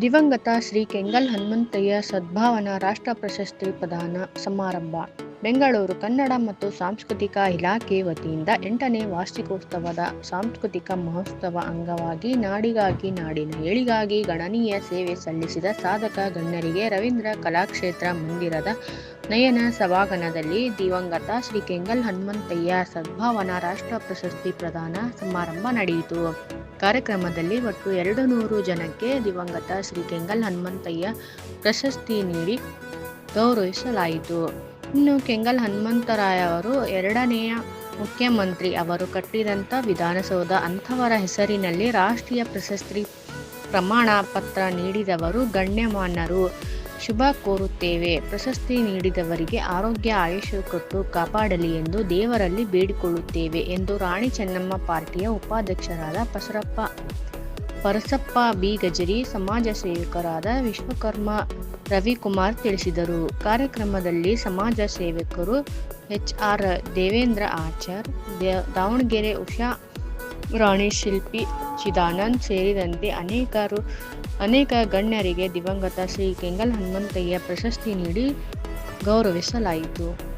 ದಿವಂಗತ ಶ್ರೀ ಕೆಂಗಲ್ ಹನುಮಂತಯ್ಯ ಸದ್ಭಾವನಾ ರಾಷ್ಟ್ರ ಪ್ರಶಸ್ತಿ ಪ್ರದಾನ ಸಮಾರಂಭ. ಬೆಂಗಳೂರು, ಕನ್ನಡ ಮತ್ತು ಸಾಂಸ್ಕೃತಿಕ ಇಲಾಖೆ ವತಿಯಿಂದ ಎಂಟನೇ ವಾರ್ಷಿಕೋತ್ಸವದ ಸಾಂಸ್ಕೃತಿಕ ಮಹೋತ್ಸವ ಅಂಗವಾಗಿ ನಾಡಿಗಾಗಿ ನಾಡಿನ ಏಳಿಗಾಗಿ ಗಣನೀಯ ಸೇವೆ ಸಲ್ಲಿಸಿದ ಸಾಧಕ ಗಣ್ಯರಿಗೆ ರವೀಂದ್ರ ಕಲಾಕ್ಷೇತ್ರ ಮಂದಿರದ ನಯನ ಸಭಾಗಣದಲ್ಲಿ ದಿವಂಗತ ಶ್ರೀ ಕೆಂಗಲ್ ಹನುಮಂತಯ್ಯ ಸದ್ಭಾವನ ರಾಷ್ಟ್ರ ಪ್ರಶಸ್ತಿ ಪ್ರದಾನ ಸಮಾರಂಭ ನಡೆಯಿತು. ಕಾರ್ಯಕ್ರಮದಲ್ಲಿ ಒಟ್ಟು ಎರಡು ನೂರು ಜನಕ್ಕೆ ದಿವಂಗತ ಶ್ರೀ ಕೆಂಗಲ್ ಹನುಮಂತಯ್ಯ ಪ್ರಶಸ್ತಿ ನೀಡಿ ಗೌರವಿಸಲಾಯಿತು. ಇನ್ನು ಕೆಂಗಲ್ ಹನುಮಂತರಾಯ ಅವರು ಎರಡನೆಯ ಮುಖ್ಯಮಂತ್ರಿ ಅವರು ಕಟ್ಟಿದಂಥ ವಿಧಾನಸೌಧ ಅಂಥವರ ಹೆಸರಿನಲ್ಲಿ ರಾಷ್ಟ್ರೀಯ ಪ್ರಶಸ್ತಿ ಪ್ರಮಾಣ ಪತ್ರ ನೀಡಿದವರು ಗಣ್ಯಮಾನ್ಯರು. ಶುಭ ಕೋರುತ್ತೇವೆ. ಪ್ರಶಸ್ತಿ ನೀಡಿದವರಿಗೆ ಆರೋಗ್ಯ ಆಯುಷ್ಯ ಕೊಟ್ಟು ಕಾಪಾಡಲಿ ಎಂದು ದೇವರಲ್ಲಿ ಬೇಡಿಕೊಳ್ಳುತ್ತೇವೆ ಎಂದು ರಾಣಿ ಚೆನ್ನಮ್ಮ ಪಾರ್ಟಿಯ ಉಪಾಧ್ಯಕ್ಷರಾದ ಪಸರಪ್ಪ ಪರಸಪ್ಪ ಬಿ. ಗಜರಿ, ಸಮಾಜ ಸೇವಕರಾದ ವಿಶ್ವಕರ್ಮ ರವಿಕುಮಾರ್ ತಿಳಿಸಿದರು. ಕಾರ್ಯಕ್ರಮದಲ್ಲಿ ಸಮಾಜ ಸೇವಕರು ಎಚ್. ಆರ್. ದೇವೇಂದ್ರ ಆಚಾರ್ ದಾವಣಗೆರೆ ಉಷಾ ರಾಣಿ ಶಿಲ್ಪಿ ಚಿದಾನಂದ್ ಸೇರಿದಂತೆ ಅನೇಕರು ಅನೇಕ ಗಣ್ಯರಿಗೆ ದಿವಂಗತ ಶ್ರೀ ಕೆಂಗಲ್ ಹನುಮಂತಯ್ಯ ಪ್ರಶಸ್ತಿ ನೀಡಿ ಗೌರವಿಸಲಾಯಿತು.